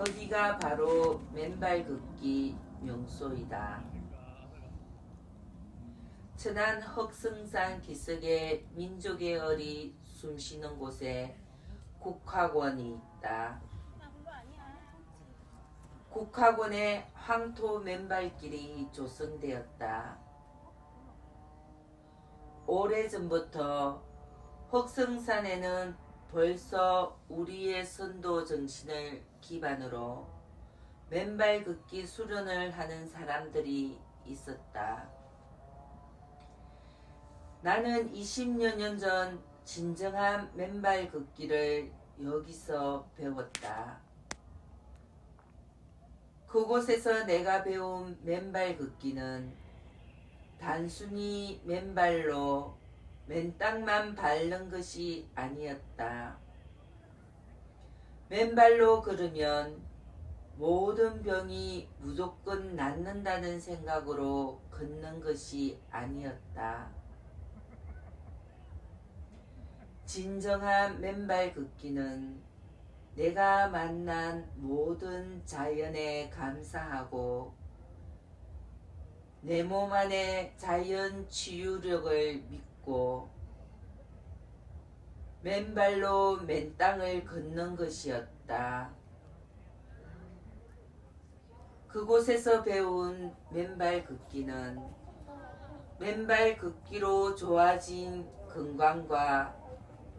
거기가 바로 맨발 걷기 명소이다. 천안 흑승산 기슭에 민족의 얼이 숨쉬는 곳에 국학원이 있다. 국학원에 황토 맨발길이 조성되었다. 오래전부터 흑승산에는 벌써 우리의 선도 정신을 기반으로 맨발 걷기 수련을 하는 사람들이 있었다. 나는 20여 년 전 진정한 맨발 걷기를 여기서 배웠다. 그곳에서 내가 배운 맨발 걷기는 단순히 맨발로 맨 땅만 밟는 것이 아니었다. 맨발로 걸으면 모든 병이 무조건 낫는다는 생각으로 걷는 것이 아니었다. 진정한 맨발 걷기는 내가 만난 모든 자연에 감사하고 내 몸 안에 자연 치유력을 믿고 맨발로 맨 땅을 걷는 것이었다. 그곳에서 배운 맨발 걷기는 맨발 걷기로 좋아진 건강과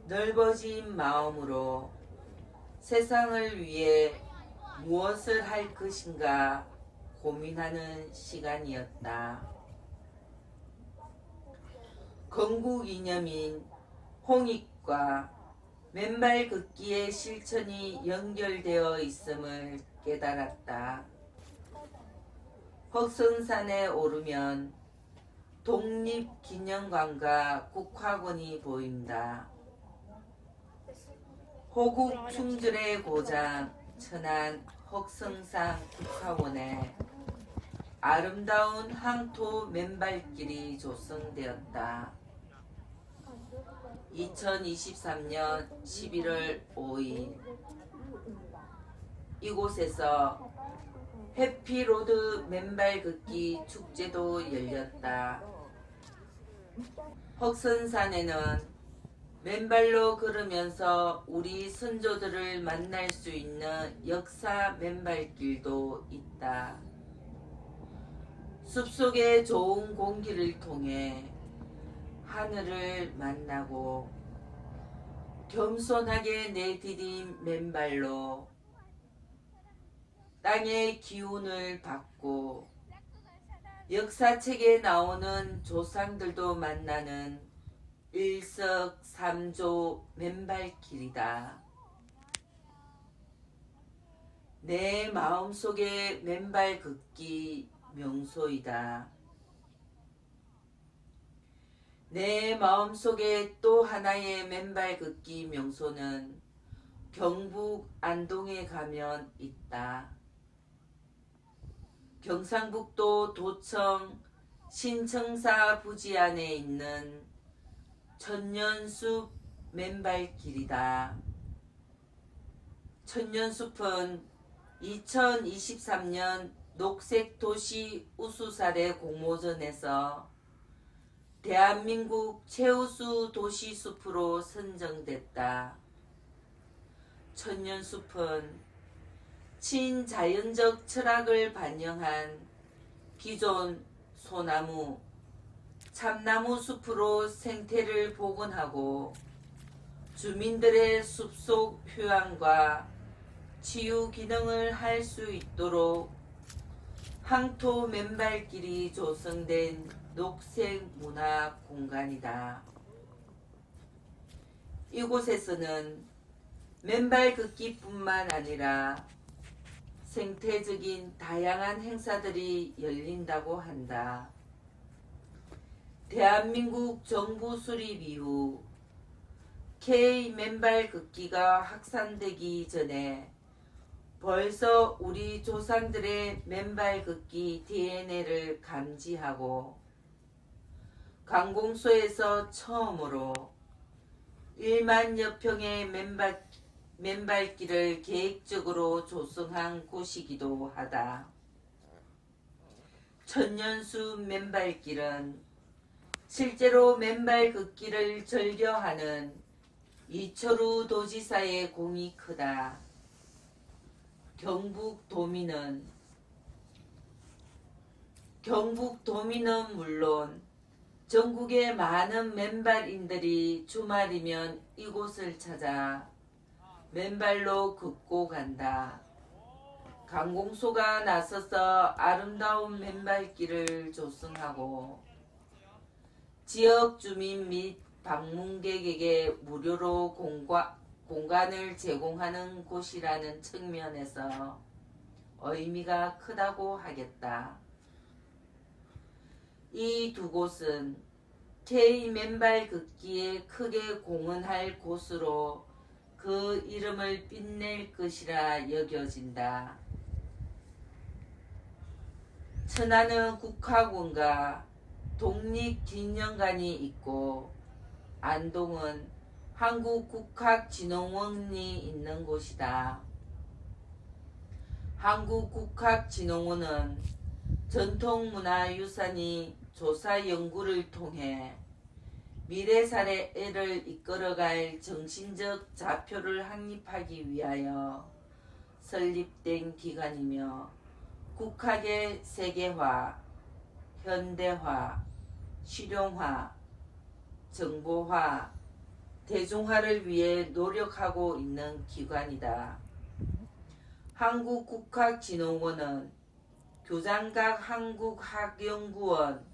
넓어진 마음으로 세상을 위해 무엇을 할 것인가 고민하는 시간이었다. 건국 이념인 홍익과 맨발 걷기의 실천이 연결되어 있음을 깨달았다. 흑성산에 오르면 독립기념관과 국화관이 보인다. 호국 충절의 고장 천안 흑성산 국화원에 아름다운 항토 맨발길이 조성되었다. 2023년 11월 5일 이곳에서 해피로드 맨발 걷기 축제도 열렸다. 흑선산에는 맨발로 걸으면서 우리 선조들을 만날 수 있는 역사 맨발길도 있다. 숲속의 좋은 공기를 통해 하늘을 만나고 겸손하게 내디딘 맨발로 땅의 기운을 받고 역사책에 나오는 조상들도 만나는 일석삼조 맨발길이다. 내 마음속의 맨발 걷기 명소이다. 내 마음속에 또 하나의 맨발 걷기 명소는 경북 안동에 가면 있다. 경상북도 도청 신청사 부지 안에 있는 천년숲 맨발길이다. 천년숲은 2023년 녹색도시 우수사례 공모전에서 대한민국 최우수 도시숲으로 선정됐다. 천년숲은 친자연적 철학을 반영한 기존 소나무, 참나무 숲으로 생태를 복원하고 주민들의 숲속 휴양과 치유 기능을 할 수 있도록 항토 맨발길이 조성된 녹색 문화 공간이다. 이곳에서는 맨발 걷기뿐만 아니라 생태적인 다양한 행사들이 열린다고 한다. 대한민국 정부 수립 이후 K 맨발 걷기가 확산되기 전에 벌써 우리 조상들의 맨발 걷기 DNA를 감지하고 관공서에서 처음으로 1만 여 평의 맨발, 맨발길을 계획적으로 조성한 곳이기도 하다. 천년수 맨발길은 실제로 맨발 걷기를 즐겨하는 이철우 도지사의 공이 크다. 경북 도민은 경북 도민은 물론 전국의 많은 맨발인들이 주말이면 이곳을 찾아 맨발로 걷고 간다. 강공소가 나서서 아름다운 맨발길을 조성하고 지역 주민 및 방문객에게 무료로 공과, 공간을 제공하는 곳이라는 측면에서 의미가 크다고 하겠다. 이 두 곳은 K 맨발 걷기에 크게 공헌할 곳으로 그 이름을 빛낼 것이라 여겨진다. 천안은 국화군과 독립기념관이 있고 안동은 한국국학진흥원이 있는 곳이다. 한국국학진흥원은 전통문화유산이 조사 연구를 통해 미래 사례를 이끌어갈 정신적 좌표를 확립하기 위하여 설립된 기관이며 국학의 세계화, 현대화, 실용화, 정보화, 대중화를 위해 노력하고 있는 기관이다. 한국국학진흥원은 교장각 한국학연구원,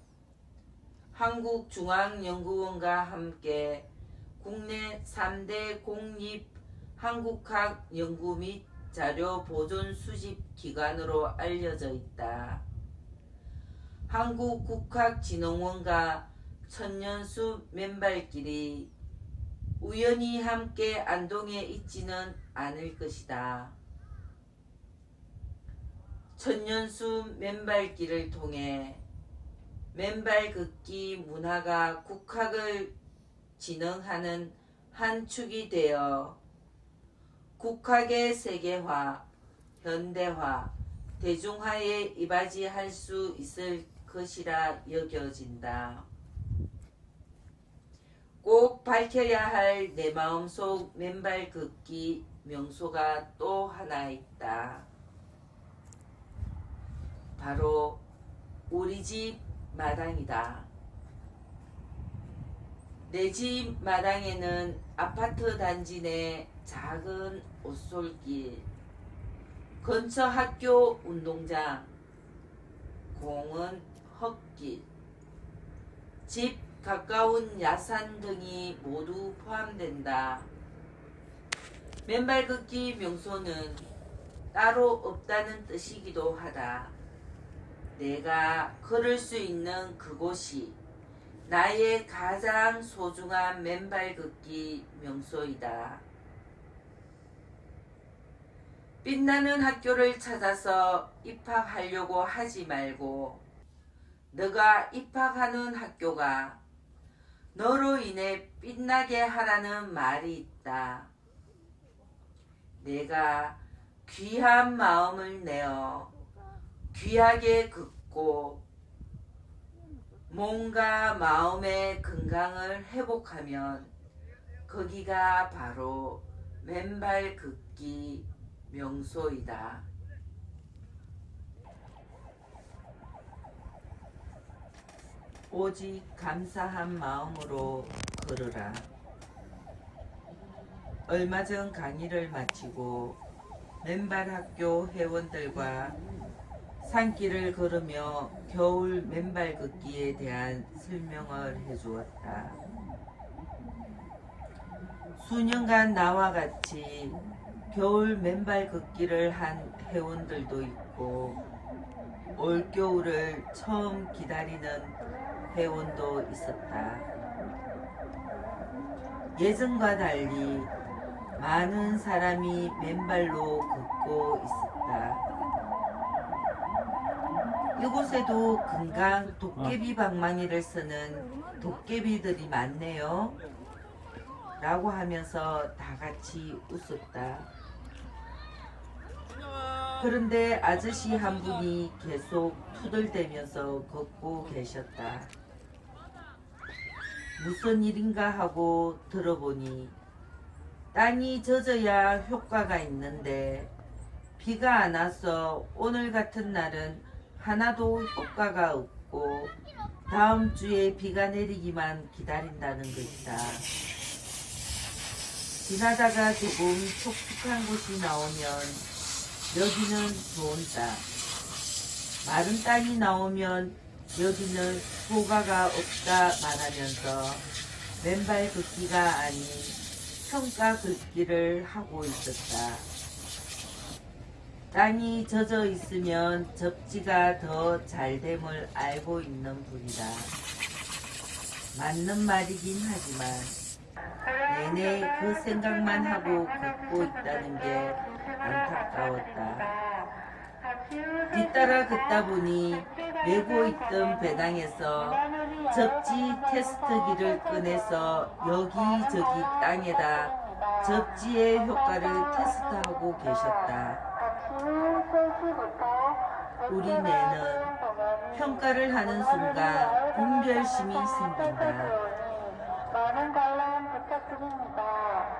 한국중앙연구원과 함께 국내 3대 공립 한국학 연구 및 자료 보존 수집 기관으로 알려져 있다. 한국국학진흥원과 천년수 맨발길이 우연히 함께 안동에 있지는 않을 것이다. 천년수 맨발길을 통해 맨발 걷기 문화가 국학을 진흥하는 한 축이 되어 국학의 세계화, 현대화, 대중화에 이바지할 수 있을 것이라 여겨진다. 꼭 밝혀야 할 내 마음속 맨발 걷기 명소가 또 하나 있다. 바로 우리 집 마당이다. 내 집 마당에는 아파트 단지 내 작은 옷솔길, 근처 학교 운동장, 공원 헛길, 집 가까운 야산 등이 모두 포함된다. 맨발 걷기 명소는 따로 없다는 뜻이기도 하다. 내가 걸을 수 있는 그곳이 나의 가장 소중한 맨발 걷기 명소이다. 빛나는 학교를 찾아서 입학하려고 하지 말고 너가 입학하는 학교가 너로 인해 빛나게 하라는 말이 있다. 내가 귀한 마음을 내어 귀하게 걷고 몸과 마음의 건강을 회복하면 거기가 바로 맨발 걷기 명소이다. 오직 감사한 마음으로 걸으라. 얼마 전 강의를 마치고 맨발 학교 회원들과 산길을 걸으며 겨울 맨발 걷기에 대한 설명을 해주었다. 수년간 나와 같이 겨울 맨발 걷기를 한 회원들도 있고 올겨울을 처음 기다리는 회원도 있었다. 예전과 달리 많은 사람이 맨발로 걷고 있었다. 이곳에도 금강 도깨비 방망이를 쓰는 도깨비들이 많네요. 라고 하면서 다 같이 웃었다. 그런데 아저씨 한 분이 계속 투덜대면서 걷고 계셨다. 무슨 일인가 하고 들어보니 땅이 젖어야 효과가 있는데 비가 안 와서 오늘 같은 날은 하나도 효과가 없고 다음 주에 비가 내리기만 기다린다는 것이다. 지나다가 조금 촉촉한 곳이 나오면 여기는 좋은 땅. 마른 땅이 나오면 여기는 효과가 없다 말하면서 맨발 걷기가 아닌 평가 걷기를 하고 있었다. 땅이 젖어 있으면 접지가 더 잘 됨을 알고 있는 분이다. 맞는 말이긴 하지만 내내 그 생각만 하고 걷고 있다는 게 안타까웠다. 뒤따라 걷다 보니 메고 있던 배낭에서 접지 테스트기를 꺼내서 여기저기 땅에다 접지의 효과를 테스트하고 계셨다. 우리 뇌는 평가를 하는 순간 분별심이 생긴다. 많은 관람 부탁드립니다.